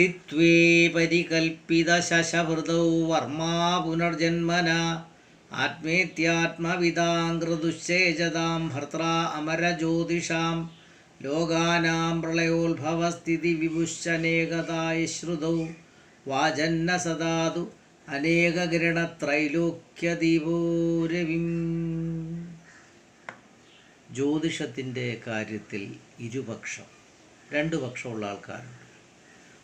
സൃഷ്ടിത്വേ പരികൽപ്പിതശശഭൃതൗ വർമാ പുനർജന്മന. ആത്മേത്യാത്മവിതാങ്കൃദുശ്ചേജതാം ഭർത്ര അമരജ്യോതിഷാം. ലോകാനാം പ്രളയോത്ഭവസ്ഥിതി വിഭുശ്ചനേകതായ ശ്രുതൗ വാജന്ന സദാതു അനേകകിരണത്രൈലോക്യദീപോരവിം. ജ്യോതിഷത്തിന്റെ കാര്യത്തിൽ ഇരുപക്ഷം രണ്ട് പക്ഷമുള്ള ആൾക്കാരുണ്ട്.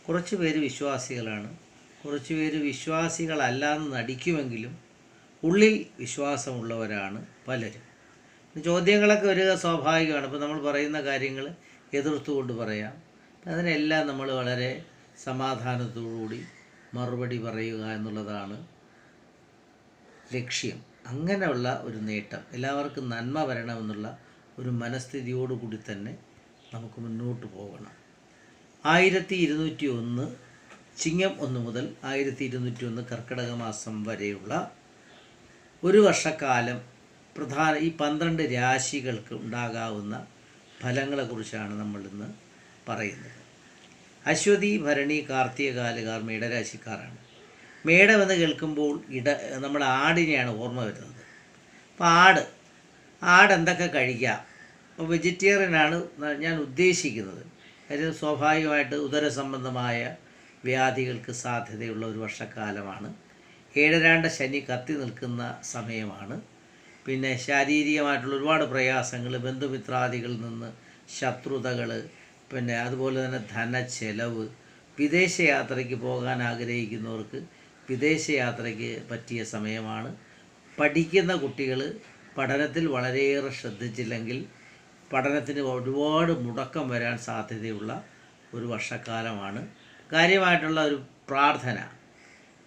കുറച്ച് പേര് വിശ്വാസികളാണ്. കുറച്ച് പേര് വിശ്വാസികളല്ലാന്ന് നടിക്കുമെങ്കിലും ഉള്ളിൽ വിശ്വാസമുള്ളവരാണ് പലരും. ചോദ്യങ്ങളൊക്കെ വരിക സ്വാഭാവികമാണ്. ഇപ്പോൾ നമ്മൾ പറയുന്ന കാര്യങ്ങൾ എതിർത്തുകൊണ്ട് പറയാം. അതിനെല്ലാം നമ്മൾ വളരെ സമാധാനത്തോടുകൂടി മറുപടി പറയുക എന്നുള്ളതാണ് ലക്ഷ്യം. അങ്ങനെയുള്ള ഒരു നേട്ടം. എല്ലാവർക്കും നന്മ വരണമെന്നുള്ള ഒരു മനസ്ഥിതിയോടുകൂടി തന്നെ നമുക്ക് മുന്നോട്ട് പോകണം. ആയിരത്തി ഇരുന്നൂറ്റി ഒന്ന് ചിങ്ങം ഒന്ന് മുതൽ ആയിരത്തി ഇരുന്നൂറ്റി ഒന്ന് കർക്കിടക മാസം വരെയുള്ള ഒരു വർഷക്കാലം പ്രധാന ഈ പന്ത്രണ്ട് രാശികൾക്ക് ഉണ്ടാകാവുന്ന ഫലങ്ങളെക്കുറിച്ചാണ് നമ്മൾ ഇന്ന് പറയുന്നത്. അശ്വതി ഭരണി കാർത്തികകാലുകാർ മേടരാശിക്കാരാണ്. മേടമെന്ന് കേൾക്കുമ്പോൾ ഇട നമ്മുടെ ആടിനെയാണ് ഓർമ്മ വരുന്നത്. അപ്പോൾ ആട് ആട് എന്തൊക്കെ കഴിക്കാം? അപ്പോൾ വെജിറ്റേറിയനാണ് ഞാൻ ഉദ്ദേശിക്കുന്നത്. കാര്യം സ്വാഭാവികമായിട്ട് ഉദരസംബന്ധമായ വ്യാധികൾക്ക് സാധ്യതയുള്ള ഒരു വർഷക്കാലമാണ്. ഏഴരാണ്ട ശനി കത്തി നിൽക്കുന്ന സമയമാണ്. പിന്നെ ശാരീരികമായിട്ടുള്ള ഒരുപാട് പ്രയാസങ്ങൾ ബന്ധുമിത്രാദികളിൽ നിന്ന് ശത്രുതകൾ പിന്നെ അതുപോലെ തന്നെ ധനച്ചെലവ് വിദേശയാത്രയ്ക്ക് പോകാൻ ആഗ്രഹിക്കുന്നവർക്ക് വിദേശയാത്രയ്ക്ക് പറ്റിയ സമയമാണ്. പഠിക്കുന്ന കുട്ടികൾ പഠനത്തിൽ വളരെയേറെ ശ്രദ്ധിച്ചില്ലെങ്കിൽ പഠനത്തിന് ഒരുപാട് മുടക്കം വരാൻ സാധ്യതയുള്ള ഒരു വർഷക്കാലമാണ്. കാര്യമായിട്ടുള്ള ഒരു പ്രാർത്ഥന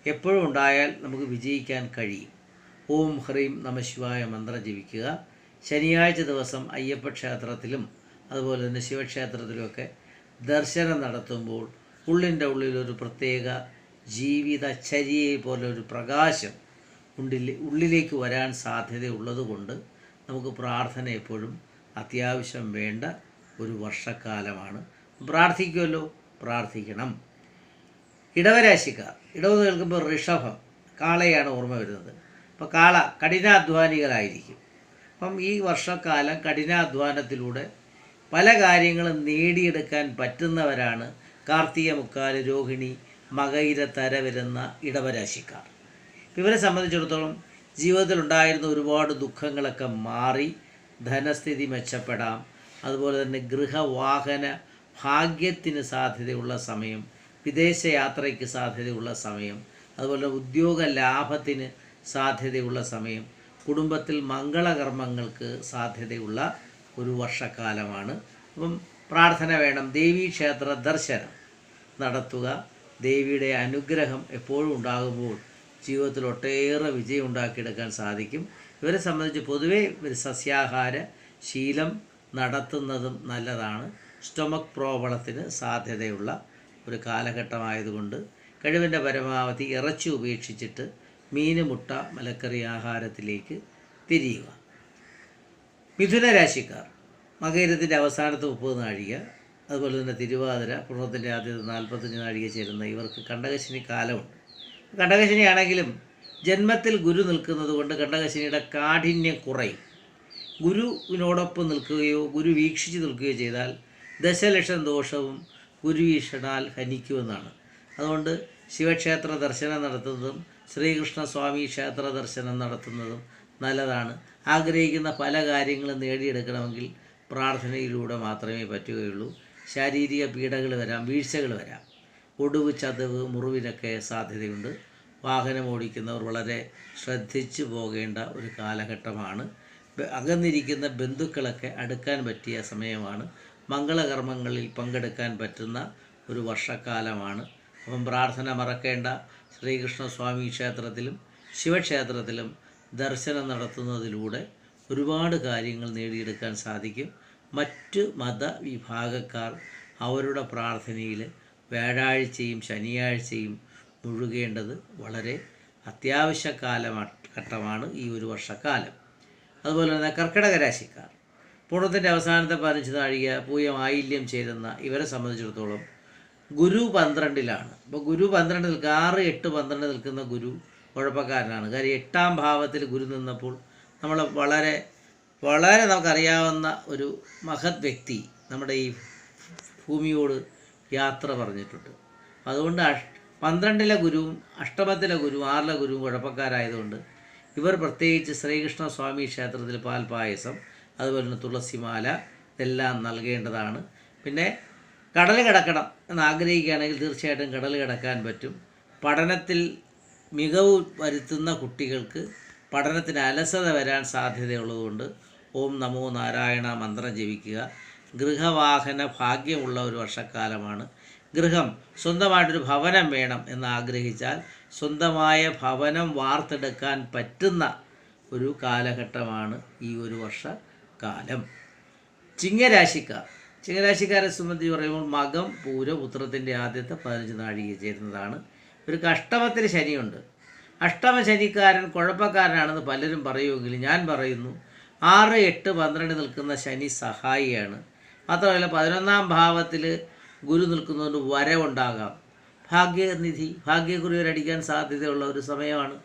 എപ്പോഴും ഉണ്ടായാൽ നമുക്ക് വിജയിക്കാൻ കഴിയും. ഓം ഹ്രീം നമശിവായ മന്ത്രം ജപിക്കുക. ശനിയാഴ്ച ദിവസം അയ്യപ്പ ക്ഷേത്രത്തിലും അതുപോലെ തന്നെ ശിവക്ഷേത്രത്തിലുമൊക്കെ ദർശനം നടത്തുമ്പോൾ ഉള്ളിന്റെ ഉള്ളിലൊരു പ്രത്യേക ജീവിതചര്യയെ പോലെ ഒരു പ്രകാശം ഉള്ളിൽ ഉള്ളിലേക്ക് വരാൻ സാധ്യതയുള്ളതുകൊണ്ട് നമുക്ക് പ്രാർത്ഥന എപ്പോഴും അത്യാവശ്യം വേണ്ട ഒരു വർഷക്കാലമാണ്. പ്രാർത്ഥിക്കുമല്ലോ പ്രാർത്ഥിക്കണം. ഇടവരാശിക്കാർ ഇടവെന്ന് കേൾക്കുമ്പോൾ ഋഷഭം കാളയാണ് ഓർമ്മ വരുന്നത്. അപ്പോൾ കാള കഠിനാധ്വാനികളായിരിക്കും. അപ്പം ഈ വർഷക്കാലം കഠിനാധ്വാനത്തിലൂടെ പല കാര്യങ്ങളും നേടിയെടുക്കാൻ പറ്റുന്നവരാണ് കാർത്തിക മുക്കാൽ രോഹിണി മകയിര തര വരുന്ന ഇടവരാശിക്കാർ. ഇവരെ സംബന്ധിച്ചിടത്തോളം ജീവിതത്തിൽ ഉണ്ടായിരുന്ന ഒരുപാട് ദുഃഖങ്ങളൊക്കെ മാറി ധനസ്ഥിതി മെച്ചപ്പെടാം. അതുപോലെ തന്നെ ഗൃഹവാഹന ഭാഗ്യത്തിന് സാധ്യതയുള്ള സമയം വിദേശയാത്രയ്ക്ക് സാധ്യതയുള്ള സമയം അതുപോലെ ഉദ്യോഗ ലാഭത്തിന് സാധ്യതയുള്ള സമയം കുടുംബത്തിൽ മംഗളകർമ്മങ്ങൾക്ക് സാധ്യതയുള്ള ഒരു വർഷക്കാലമാണ്. അപ്പം പ്രാർത്ഥന വേണം ദേവീക്ഷേത്ര ദർശനം നടത്തുക. ദേവിയുടെ അനുഗ്രഹം എപ്പോഴും ഉണ്ടാകുമ്പോൾ ജീവിതത്തിൽ ഒട്ടേറെ വിജയം ഉണ്ടാക്കിയെടുക്കാൻ സാധിക്കും. ഇവരെ സംബന്ധിച്ച് പൊതുവേ ഒരു സസ്യാഹാര ശീലം നടത്തുന്നതും നല്ലതാണ്. സ്റ്റൊമക് പ്രോബ്ലത്തിന് സാധ്യതയുള്ള ഒരു കാലഘട്ടമായതുകൊണ്ട് കഴിവിന്റെ പരമാവധി ഇറച്ചി ഉപേക്ഷിച്ചിട്ട് മീൻ മുട്ട മലക്കറി ആഹാരത്തിലേക്ക് തിരിയുക. മിഥുന രാശിക്കാർ മകരത്തിന്റെ അവസാനത്തെ മുപ്പത് നാഴിക അതുപോലെ തന്നെ തിരുവാതിര പൂർണത്തിന്റെ ആദ്യത്തെ നാൽപ്പത്തഞ്ച് നാഴിക ചേരുന്ന ഇവർക്ക് കണ്ടകശനി കാലമുണ്ട്. കണ്ടകശനി ആണെങ്കിലും ജന്മത്തിൽ ഗുരു നിൽക്കുന്നത് കൊണ്ട് കണ്ടകശനിയുടെ കാഠിന്യം കുറയും. ഗുരുവിനോടൊപ്പം നിൽക്കുകയോ ഗുരു വീക്ഷിച്ച് നിൽക്കുകയോ ചെയ്താൽ ദശലക്ഷം ദോഷവും ഗുരു വീക്ഷണാൽ ഹനിക്കുമെന്നാണ്. അതുകൊണ്ട് ശിവക്ഷേത്ര ദർശനം നടത്തുന്നതും ശ്രീകൃഷ്ണ സ്വാമി ക്ഷേത്ര ദർശനം നടത്തുന്നതും നല്ലതാണ്. ആഗ്രഹിക്കുന്ന പല കാര്യങ്ങളും നേടിയെടുക്കണമെങ്കിൽ പ്രാർത്ഥനയിലൂടെ മാത്രമേ പറ്റുകയുള്ളൂ. ശാരീരിക പീഡകൾ വരാം വീഴ്ചകൾ വരാം. ഒടുവ് ചതവ് മുറിവിനൊക്കെ സാധ്യതയുണ്ട്. വാഹനം ഓടിക്കുന്നവർ വളരെ ശ്രദ്ധിച്ചു പോകേണ്ട ഒരു കാലഘട്ടമാണ്. അകന്നിരിക്കുന്ന ബന്ധുക്കളൊക്കെ അടുക്കാൻ പറ്റിയ സമയമാണ്. മംഗളകർമ്മങ്ങളിൽ പങ്കെടുക്കാൻ പറ്റുന്ന ഒരു വർഷക്കാലമാണ്. അപ്പം പ്രാർത്ഥന മറക്കേണ്ട ശ്രീകൃഷ്ണസ്വാമി ക്ഷേത്രത്തിലും ശിവക്ഷേത്രത്തിലും ദർശനം നടത്തുന്നതിലൂടെ ഒരുപാട് കാര്യങ്ങൾ നേടിയെടുക്കാൻ സാധിക്കും. മറ്റ് മതവിഭാഗക്കാർ അവരുടെ പ്രാർത്ഥനയിൽ വ്യാഴാഴ്ചയും ശനിയാഴ്ചയും മുഴുകേണ്ടത് വളരെ അത്യാവശ്യ കാലമാ ഘട്ടമാണ് ഈ ഒരു വർഷക്കാലം. അതുപോലെ തന്നെ കർക്കിടക രാശിക്കാർ. പൂർണത്തിന്റെ അവസാനത്തെ പതിനഞ്ച് നാഴിക പൂയം ആയില്യം ചേരുന്ന ഇവരെ സംബന്ധിച്ചിടത്തോളം ഗുരു പന്ത്രണ്ടിലാണ്. അപ്പോൾ ഗുരു പന്ത്രണ്ട് നിൽക്കുക ആറ് എട്ട് പന്ത്രണ്ട് നിൽക്കുന്ന ഗുരു കുഴപ്പക്കാരനാണ്. കാര്യം എട്ടാം ഭാവത്തിൽ ഗുരു നിന്നപ്പോൾ നമ്മൾ വളരെ വളരെ നമുക്കറിയാവുന്ന ഒരു മഹത് വ്യക്തി നമ്മുടെ ഈ ഭൂമിയോട് യാത്ര പറഞ്ഞിട്ടുണ്ട്. അതുകൊണ്ട് പന്ത്രണ്ടിലെ ഗുരുവും അഷ്ടമത്തിലെ ഗുരുവും ആറിലെ ഗുരുവും കുഴപ്പക്കാരായതുകൊണ്ട് ഇവർ പ്രത്യേകിച്ച് ശ്രീകൃഷ്ണ സ്വാമി ക്ഷേത്രത്തിൽ പാൽപായസം അതുപോലെ തന്നെ തുളസിമാല ഇതെല്ലാം നൽകേണ്ടതാണ്. പിന്നെ കടൽ കിടക്കണം എന്ന് ആഗ്രഹിക്കുകയാണെങ്കിൽ തീർച്ചയായിട്ടും കടൽ കിടക്കാൻ പറ്റും. പഠനത്തിൽ മികവ് വരുത്തുന്ന കുട്ടികൾക്ക് പഠനത്തിന് അലസത വരാൻ സാധ്യതയുള്ളതുകൊണ്ട് ഓം നമോ നാരായണ മന്ത്രം ജപിക്കുക. ഗൃഹവാഹന ഭാഗ്യമുള്ള ഒരു വർഷക്കാലമാണ്. ഗൃഹം. സ്വന്തമായിട്ടൊരു ഭവനം വേണം എന്ന് ആഗ്രഹിച്ചാൽ സ്വന്തമായ ഭവനം വാർത്തെടുക്കാൻ പറ്റുന്ന ഒരു കാലഘട്ടമാണ് ഈ ഒരു വർഷ കാലം ചിങ്ങരാശിക്കാർ. ചിങ്ങരാശിക്കാരെ സംബന്ധിച്ച് പറയുമ്പോൾ മകം പൂരം പുത്രത്തിന്റെ ആദ്യത്തെ പതിനഞ്ച് നാഴിക ചേരുന്നതാണ്. ഒരു അഷ്ടമത്തിൽ ശനിയുണ്ട്. അഷ്ടമ ശനിക്കാരൻ കുഴപ്പക്കാരനാണെന്ന് പലരും പറയുമെങ്കിലും ഞാൻ പറയുന്നു ആറ് എട്ട് പന്ത്രണ്ട് നിൽക്കുന്ന ശനി സഹായിയാണ്. മാത്രമല്ല പതിനൊന്നാം ഭാവത്തിൽ ഗുരു നിൽക്കുന്നതുകൊണ്ട് വരവുണ്ടാകാം. ഭാഗ്യനിധി ഭാഗ്യക്കുറിയൊരടിക്കാൻ സാധ്യതയുള്ള ഒരു സമയമാണ്.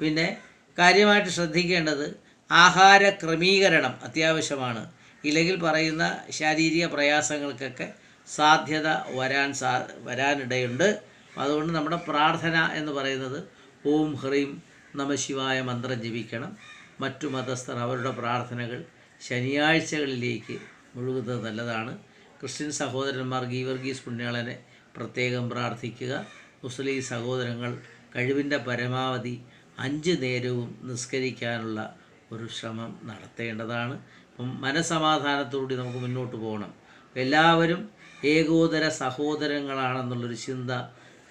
പിന്നെ കാര്യമായിട്ട് ശ്രദ്ധിക്കേണ്ടത് ആഹാര ക്രമീകരണം അത്യാവശ്യമാണ്. ഇല്ലെങ്കിൽ പറയുന്ന ശാരീരിക പ്രയാസങ്ങൾക്കൊക്കെ സാധ്യത വരാൻ സാ വരാനിടയുണ്ട്. അതുകൊണ്ട് നമ്മുടെ പ്രാർത്ഥന എന്ന് പറയുന്നത് ഓം ഹ്രീം നമശിവായ മന്ത്രം ജപിക്കണം. മറ്റു മതസ്ഥർ അവരുടെ പ്രാർത്ഥനകൾ ശനിയാഴ്ചകളിലേക്ക് മുഴുകുന്നത് നല്ലതാണ്. ക്രിസ്ത്യൻ സഹോദരന്മാർ ഗീവർഗീസ് പുണ്യാളനെ പ്രത്യേകം പ്രാർത്ഥിക്കുക. മുസ്ലിം സഹോദരങ്ങൾ കഴിവിന്റെ പരമാവധി അഞ്ച് നേരവും നിസ്കരിക്കാനുള്ള ഒരു ശ്രമം നടത്തേണ്ടതാണ്. അപ്പം മനസമാധാനത്തോടുകൂടി നമുക്ക് മുന്നോട്ട് പോകണം. എല്ലാവരും ഏകോദര സഹോദരങ്ങളാണെന്നുള്ളൊരു ചിന്ത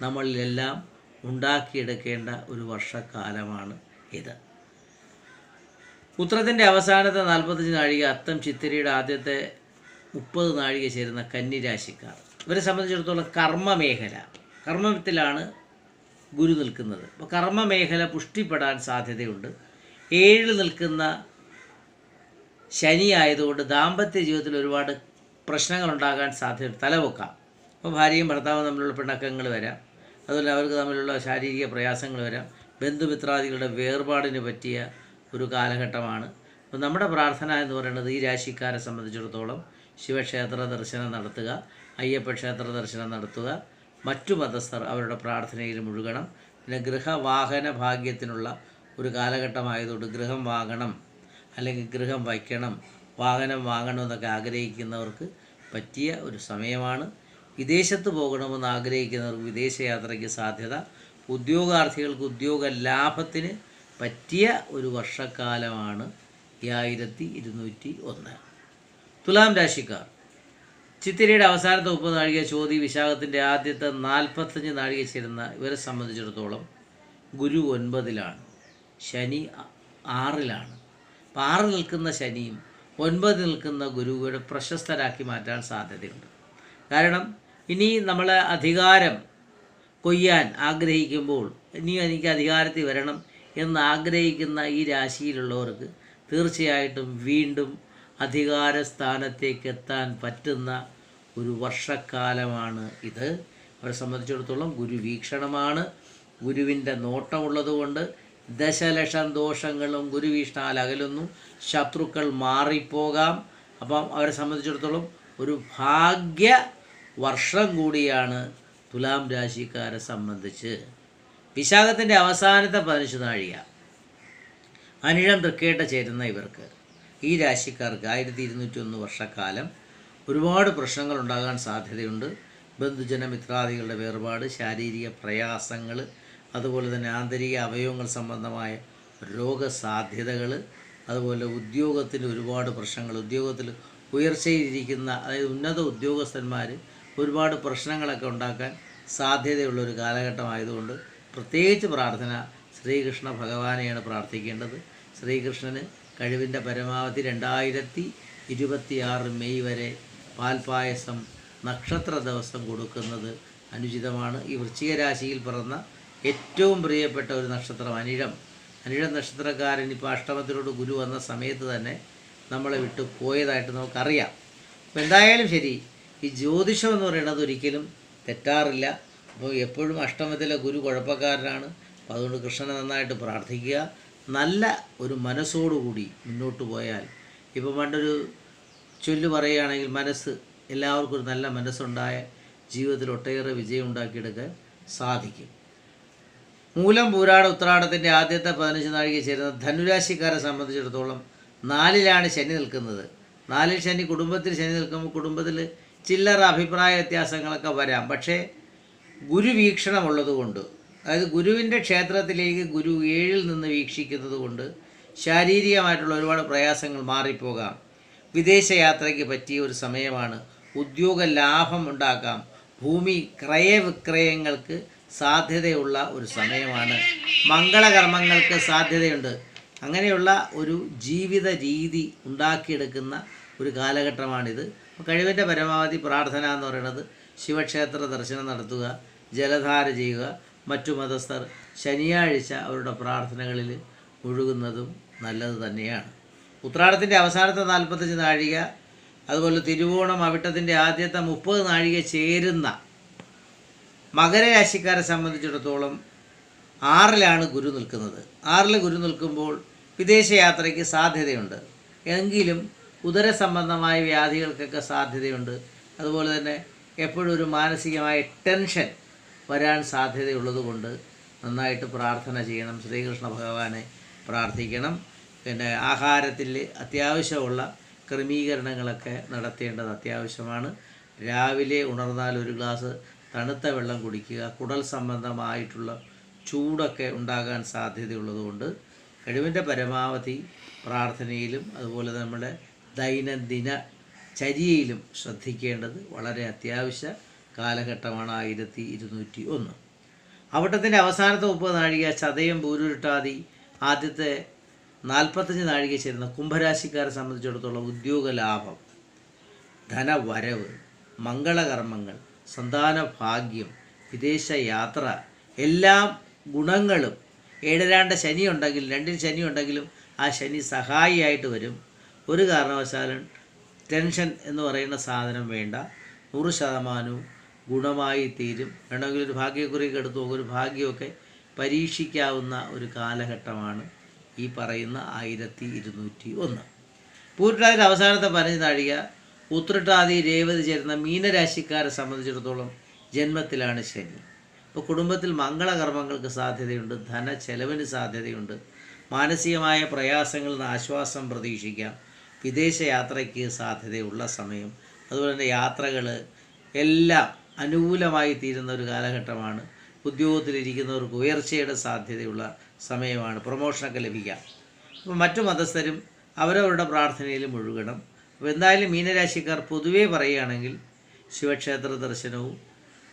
നമ്മളിലെല്ലാം ഉണ്ടാക്കിയെടുക്കേണ്ട ഒരു വർഷക്കാലമാണ് ഇത്. പുത്രത്തിന്റെ അവസാനത്തെ നാൽപ്പത്തഞ്ച് നാഴിക അത്തം ചിത്തിരിയുടെ ആദ്യത്തെ മുപ്പത് നാഴിക ചേരുന്ന കന്നിരാശിക്കാർ. ഇവരെ സംബന്ധിച്ചിടത്തോളം കർമ്മമേഖല. കർമ്മത്തിലാണ് ഗുരു നിൽക്കുന്നത്. അപ്പോൾ കർമ്മമേഖല പുഷ്ടിപ്പെടാൻ സാധ്യതയുണ്ട്. ഏഴ് നിൽക്കുന്ന ശനി ആയതുകൊണ്ട് ദാമ്പത്യ ജീവിതത്തിൽ ഒരുപാട് പ്രശ്നങ്ങൾ ഉണ്ടാകാൻ സാധ്യത തലവെക്കാം. അപ്പോൾ ഭാര്യയും ഭർത്താവും തമ്മിലുള്ള പിണക്കങ്ങൾ വരാം. അതുപോലെ അവർക്ക് തമ്മിലുള്ള ശാരീരിക പ്രയാസങ്ങൾ വരാം. ബന്ധുമിത്രാദികളുടെ വേർപാടിന് പറ്റിയ ഒരു കാലഘട്ടമാണ്. അപ്പോൾ നമ്മുടെ പ്രാർത്ഥന എന്ന് പറയുന്നത് ഈ രാശിക്കാരെ സംബന്ധിച്ചിടത്തോളം ശിവക്ഷേത്ര ദർശനം നടത്തുക അയ്യപ്പ ക്ഷേത്ര ദർശനം നടത്തുക. മറ്റു മതസ്ഥർ അവരുടെ പ്രാർത്ഥനയിൽ മുഴുകണം. പിന്നെ ഗൃഹവാഹന ഭാഗ്യത്തിനുള്ള ഒരു കാലഘട്ടമായതുകൊണ്ട് ഗൃഹം വാങ്ങണം അല്ലെങ്കിൽ ഗൃഹം വയ്ക്കണം. വാഹനം വാങ്ങണം എന്നൊക്കെ ആഗ്രഹിക്കുന്നവർക്ക് പറ്റിയ ഒരു സമയമാണ്. വിദേശത്ത് പോകണമെന്ന് ആഗ്രഹിക്കുന്നവർക്ക് വിദേശയാത്രയ്ക്ക് സാധ്യത. ഉദ്യോഗാർത്ഥികൾക്ക് ഉദ്യോഗ ലാഭത്തിന് പറ്റിയ ഒരു വർഷക്കാലമാണ് ഈ ആയിരത്തി ഇരുന്നൂറ്റി ഒന്ന്. തുലാം രാശിക്കാർ. ചിത്തിരയുടെ അവസാനത്തെ മുപ്പത് നാഴിക ചോതി വിശാഖത്തിന്റെ ആദ്യത്തെ നാൽപ്പത്തഞ്ച് നാഴിക ചേരുന്ന ഇവരെ സംബന്ധിച്ചിടത്തോളം ഗുരു ഒൻപതിലാണ്. ശനി ആറിലാണ്. അപ്പം ആറ് നിൽക്കുന്ന ശനിയും ഒൻപത് നിൽക്കുന്ന ഗുരുവിടെ പ്രശസ്തരാക്കി മാറ്റാൻ സാധ്യതയുണ്ട്. കാരണം ഇനി നമ്മളെ അധികാരം കൊയ്യാൻ ആഗ്രഹിക്കുമ്പോൾ ഇനി എനിക്ക് അധികാരത്തിൽ വരണം എന്ന് ആഗ്രഹിക്കുന്ന ഈ രാശിയിലുള്ളവർക്ക് തീർച്ചയായിട്ടും വീണ്ടും അധികാര എത്താൻ പറ്റുന്ന ഒരു വർഷക്കാലമാണ് ഇത്. അവരെ സംബന്ധിച്ചിടത്തോളം ഗുരു വീക്ഷണമാണ്. ഗുരുവിന്റെ നോട്ടമുള്ളതുകൊണ്ട് ദശലക്ഷം ദോഷങ്ങളും ഗുരുവീക്ഷണാൽ അകലുന്നു. ശത്രുക്കൾ മാറിപ്പോകാം. അപ്പം അവരെ സംബന്ധിച്ചിടത്തോളം ഒരു ഭാഗ്യ വർഷം കൂടിയാണ് തുലാം രാശിക്കാരെ സംബന്ധിച്ച്. വിശാഖത്തിന്റെ അവസാനത്തെ പതിനഞ്ച് നാഴിക. അനിഴം തൃക്കേട്ട ചേരുന്ന ഇവർക്ക്. ഈ രാശിക്കാർക്ക് ആയിരത്തി ഇരുന്നൂറ്റി ഒന്ന് വർഷക്കാലം ഒരുപാട് പ്രശ്നങ്ങൾ ഉണ്ടാകാൻ സാധ്യതയുണ്ട്. ബന്ധുജന മിത്രാദികളുടെ വേർപാട് ശാരീരിക പ്രയാസങ്ങൾ അതുപോലെ തന്നെ ആന്തരിക അവയവങ്ങൾ സംബന്ധമായ രോഗസാധ്യതകൾ അതുപോലെ ഉദ്യോഗത്തിൽ ഒരുപാട് പ്രശ്നങ്ങൾ ഉദ്യോഗത്തിൽ ഉയർച്ചയിലിരിക്കുന്ന അതായത് ഉന്നത ഉദ്യോഗസ്ഥന്മാർ ഒരുപാട് പ്രശ്നങ്ങളൊക്കെ ഉണ്ടാക്കാൻ സാധ്യതയുള്ളൊരു കാലഘട്ടമായതുകൊണ്ട് പ്രത്യേകിച്ച് പ്രാർത്ഥന ശ്രീകൃഷ്ണ ഭഗവാനെയാണ് പ്രാർത്ഥിക്കേണ്ടത്. ശ്രീകൃഷ്ണന് കഴിവിന്റെ പരമാവധി രണ്ടായിരത്തി ഇരുപത്തിയാറ് മെയ് വരെ പാൽപായസം നക്ഷത്ര ദിവസം കൊടുക്കുന്നത് അനുചിതമാണ്. ഈ വൃശ്ചിക രാശിയിൽ പിറന്ന ഏറ്റവും പ്രിയപ്പെട്ട ഒരു നക്ഷത്രം അനിഴം. അനിഴം നക്ഷത്രക്കാരൻ ഇപ്പോൾ അഷ്ടമത്തിലോട് ഗുരു വന്ന സമയത്ത് തന്നെ നമ്മളെ വിട്ടു പോയതായിട്ട് നമുക്കറിയാം. അപ്പോൾ എന്തായാലും ശരി ഈ ജ്യോതിഷം എന്ന് പറയുന്നത് ഒരിക്കലും തെറ്റാറില്ല. അപ്പോൾ എപ്പോഴും അഷ്ടമത്തിലെ ഗുരു കുഴപ്പക്കാരനാണ്. അപ്പോൾ അതുകൊണ്ട് കൃഷ്ണനെ നന്നായിട്ട് പ്രാർത്ഥിക്കുക. നല്ല ഒരു മനസ്സോടുകൂടി മുന്നോട്ട് പോയാൽ ഇപ്പം പണ്ടൊരു ചൊല്ല് പറയുകയാണെങ്കിൽ മനസ്സ് എല്ലാവർക്കും ഒരു നല്ല മനസ്സുണ്ടായ ജീവിതത്തിൽ ഒട്ടേറെ വിജയം ഉണ്ടാക്കിയെടുക്കാൻ സാധിക്കും. മൂലം പൂരാട ഉത്രാടത്തിന്റെ ആദ്യത്തെ പതിനഞ്ച് നാഴിക ചേരുന്ന ധനുരാശിക്കാരെ സംബന്ധിച്ചിടത്തോളം നാലിലാണ് ശനി നിൽക്കുന്നത്. നാലിൽ ശനി കുടുംബത്തിൽ ശനി നിൽക്കുമ്പോൾ കുടുംബത്തിൽ ചില്ലറ അഭിപ്രായ വ്യത്യാസങ്ങളൊക്കെ വരാം. പക്ഷേ ഗുരു വീക്ഷണമുള്ളതുകൊണ്ട് അതായത് ഗുരുവിന്റെ ക്ഷേത്രത്തിലേക്ക് ഗുരു ഏഴിൽ നിന്ന് വീക്ഷിക്കുന്നത് കൊണ്ട് ശാരീരികമായിട്ടുള്ള ഒരുപാട് പ്രയാസങ്ങൾ മാറിപ്പോകാം. വിദേശയാത്രയ്ക്ക് പറ്റിയ ഒരു സമയമാണ് ഉദ്യോഗ ലാഭം ഉണ്ടാക്കാം. ഭൂമി ക്രയവിക്രയങ്ങൾക്ക് സാധ്യതയുള്ള ഒരു സമയമാണ്. മംഗളകർമ്മങ്ങൾക്ക് സാധ്യതയുണ്ട്. അങ്ങനെയുള്ള ഒരു ജീവിത രീതി ഉണ്ടാക്കിയെടുക്കുന്ന ഒരു കാലഘട്ടമാണിത്. കഴിവിന്റെ പരമാവധി പ്രാർത്ഥന എന്ന് പറയുന്നത് ശിവക്ഷേത്ര ദർശനം നടത്തുക ജലധാര ചെയ്യുക മറ്റു മതസ്ഥർ ശനിയാഴ്ച അവരുടെ പ്രാർത്ഥനകളിൽ മുഴുകുന്നതും നല്ലത് തന്നെയാണ്. ഉത്രാടത്തിന്റെ അവസാനത്തെ നാൽപ്പത്തഞ്ച് നാഴിക അതുപോലെ തിരുവോണം അവിട്ടത്തിന്റെ ആദ്യത്തെ മുപ്പത് നാഴിക ചേരുന്ന മകരരാശിക്കാരെ സംബന്ധിച്ചിടത്തോളം ആറിലാണ് ഗുരു നിൽക്കുന്നത്. ആറിൽ ഗുരു നിൽക്കുമ്പോൾ വിദേശയാത്രയ്ക്ക് സാധ്യതയുണ്ട്. എങ്കിലും ഉദര സംബന്ധമായ വ്യാധികൾക്കൊക്കെ സാധ്യതയുണ്ട്. അതുപോലെ തന്നെ എപ്പോഴും ഒരു മാനസികമായ ടെൻഷൻ വരാൻ സാധ്യതയുള്ളതുകൊണ്ട് നന്നായിട്ട് പ്രാർത്ഥന ചെയ്യണം. ശ്രീകൃഷ്ണ ഭഗവാനെ പ്രാർത്ഥിക്കണം. പിന്നെ ആഹാരത്തിൽ അത്യാവശ്യമുള്ള ക്രമീകരണങ്ങളൊക്കെ നടത്തേണ്ടത് അത്യാവശ്യമാണ്. രാവിലെ ഉണർന്നാൽ ഒരു ഗ്ലാസ് തണുത്ത വെള്ളം കുടിക്കുക കുടൽ സംബന്ധമായിട്ടുള്ള ചൂടൊക്കെ ഉണ്ടാകാൻ സാധ്യതയുള്ളതുകൊണ്ട് കഴിവിന്റെ പരമാവധി പ്രാർത്ഥനയിലും അതുപോലെ നമ്മുടെ ദൈനംദിന ചര്യയിലും ശ്രദ്ധിക്കേണ്ടത് വളരെ അത്യാവശ്യ കാലഘട്ടമാണ് ആയിരത്തി ഇരുന്നൂറ്റി ഒന്ന്. അവിട്ടത്തിന്റെ അവസാനത്തെ മുപ്പത് നാഴിക ചതയം പൂരുരുട്ടാതി ആദ്യത്തെ നാൽപ്പത്തഞ്ച് നാഴിക ചേരുന്ന കുംഭരാശിക്കാരെ സംബന്ധിച്ചിടത്തോളം ഉദ്യോഗ ലാഭം ധനവരവ് മംഗളകർമ്മങ്ങൾ സന്താന ഭാഗ്യം വിദേശ യാത്ര എല്ലാം ഗുണങ്ങളും. ഏഴരാണ്ട ശനി ഉണ്ടെങ്കിൽ രണ്ടിൽ ശനി ഉണ്ടെങ്കിലും ആ ശനി സഹായിയായിട്ട് വരും. ഒരു കാരണവശാലും ടെൻഷൻ എന്ന് പറയുന്ന സാധനം വേണ്ട. നൂറ് ശതമാനവും ഗുണമായി തീരും. വേണമെങ്കിൽ ഒരു ഭാഗ്യക്കുറിയൊക്കെ എടുത്തു നോക്കും ഒരു ഭാഗ്യമൊക്കെ പരീക്ഷിക്കാവുന്ന ഒരു കാലഘട്ടമാണ് ഈ പറയുന്ന ആയിരത്തി ഇരുന്നൂറ്റി ഒന്ന് പൂരിട്ടാതിന്റെ അവസാനത്തെ പതിനഞ്ച് നാഴിക ഉത്രട്ടാതി രേവതി ചേരുന്ന മീനരാശിക്കാരെ സംബന്ധിച്ചിടത്തോളം ജന്മത്തിലാണ് ശനി. ഇപ്പോൾ കുടുംബത്തിൽ മംഗളകർമ്മങ്ങൾക്ക് സാധ്യതയുണ്ട് ധന ചെലവിന് സാധ്യതയുണ്ട്. മാനസികമായ പ്രയാസങ്ങളിൽ നിന്ന് ആശ്വാസം പ്രതീക്ഷിക്കാം. വിദേശയാത്രയ്ക്ക് സാധ്യതയുള്ള സമയം. അതുപോലെ തന്നെ യാത്രകൾ എല്ലാം അനുകൂലമായി തീരുന്ന ഒരു കാലഘട്ടമാണ്. ഉദ്യോഗത്തിലിരിക്കുന്നവർക്ക് ഉയർച്ചയുടെ സാധ്യതയുള്ള സമയമാണ്. പ്രൊമോഷനൊക്കെ ലഭിക്കാം. അപ്പോൾ മറ്റു മതസ്ഥരും അവരവരുടെ പ്രാർത്ഥനയിൽ മുഴുകണം അപ്പോൾ എന്തായാലും മീനരാശിക്കാർ പൊതുവേ പറയുകയാണെങ്കിൽ ശിവക്ഷേത്ര ദർശനവും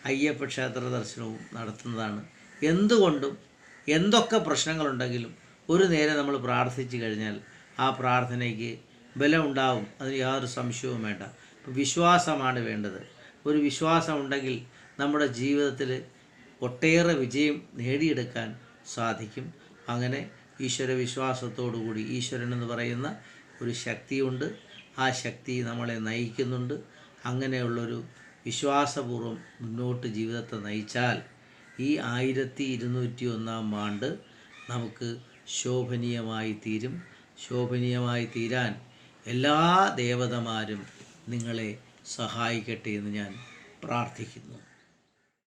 അയ്യപ്പ ക്ഷേത്ര ദർശനവും നടത്തുന്നതാണ്. എന്തുകൊണ്ടും എന്തൊക്കെ പ്രശ്നങ്ങളുണ്ടെങ്കിലും ഒരു നേരം നമ്മൾ പ്രാർത്ഥിച്ചു കഴിഞ്ഞാൽ ആ പ്രാർത്ഥനയ്ക്ക് ബലമുണ്ടാവും. അതിന് യാതൊരു സംശയവും വേണ്ട. വിശ്വാസമാണ് വേണ്ടത്. ഒരു വിശ്വാസം ഉണ്ടെങ്കിൽ നമ്മുടെ ജീവിതത്തിൽ ഒട്ടേറെ വിജയം നേടിയെടുക്കാൻ സാധിക്കും. അങ്ങനെ ഈശ്വര വിശ്വാസത്തോടുകൂടി ഈശ്വരൻ എന്ന് പറയുന്ന ഒരു ശക്തിയുണ്ട്. ആ ശക്തി നമ്മളെ നയിക്കുന്നുണ്ട്. അങ്ങനെയുള്ളൊരു വിശ്വാസപൂർവം മുന്നോട്ട് ജീവിതത്തെ നയിച്ചാൽ ഈ ആയിരത്തി ഇരുന്നൂറ്റി ഒന്നാം ആണ്ട് നമുക്ക് ശോഭനീയമായി തീരും. ശോഭനീയമായി തീരാൻ എല്ലാ ദേവതമാരും നിങ്ങളെ സഹായിക്കട്ടെ എന്ന് ഞാൻ പ്രാർത്ഥിക്കുന്നു.